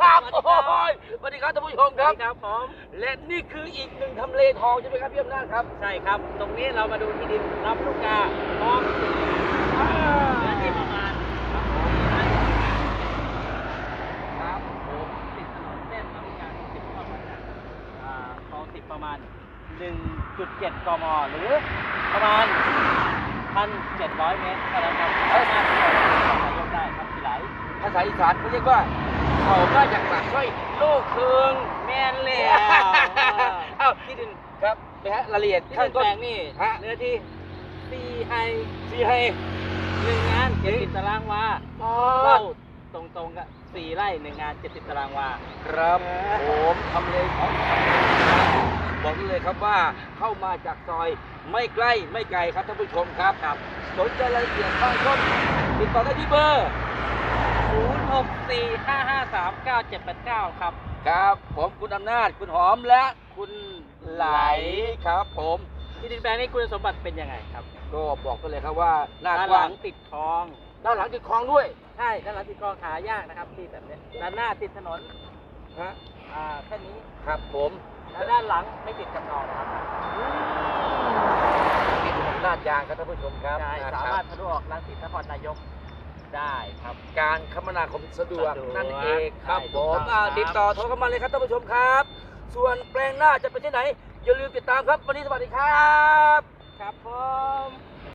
ครับสวัสดีครับโอ้ยสวัสดีครับท่านผู้ชมคครัรับบครับผมและนี่คืออีกหนึ่งทำเลทองใช่ไหมครับพี่อำนาจครับ ใช่ครับ ตรงนี้เรามาดูที่ดินรับลูกกาพร้อมสิเนื้อที่ประมาณครับผมติดถนนเส้นลำลูกกาสิบเข้ามาจากอ่าคลองสิบประมาณ 1.7 กม หรือประมาณ 1,700 เมตรเท่านั้นครับสามารถที่จะนายกได้ครับที่ไหลภาษาอีสานเขาเรียกว่า เขามาจากปากช่อยโลกเคืองแม่นแล้วเอ้าที่ดินครับนะฮะรายละเอียดที่ข้าดิงนต้แปน ลงนี่ฮะ เนื้อที่ซีไฮที่ให้หนึ่งงานเจ็ดสิบตารางวาอ๋อเข้าตรงๆกับสี่ไร่หนึ่งงานเจ็ดสิบตารางวา ครับผมทำเลของบอกได้เลยครับว่าเข้ามาจากซอยไม่ใกล้ไม่ไกลครับท่านผู้ชมครับครับสนใจรายละเอียดข้างต้นติดต่อได้ที่เบอร์ศูนย์หกสี่ห้าห้าสามเก้าเจ็ดแปดเก้าครับ ครับ ผมคุณอำนาจคุณหอมและคุณไหลครับ ผมที่ดินแปลงนี้คุณสมบัติเป็นยังไงครับ ก็บอกกันเลยครับว่าหน้าด้านกหว้าลังงติดคลอง ด้านหลังติดคลองด้วยใช่ด้านหลังติดคลองหายากนะครับที่แบบเนี้ยด้านหน้าติดถนนฮะอ่าแค่นี้ครับผมแล้วด้านหลังไม่ติดกับคลองนะครับติดถนนลาดยางครับท่านผู้ชมครับใช่นะคสาบมารถทะลุออกรังสิตนครนายก ได้ครับ การคมนาคมสะดวกสะดวกนั่นเองครับใช่ผถูกมต้องอ่าครับ ติดต่อโทรเข้ามาเลยครับท่านผู้ชมครับ ส่วนแปลงหน้าจะเป็นที่ไหน อย่าลืมติดตามครับ วันนี้สวัสดีครับ ครับผม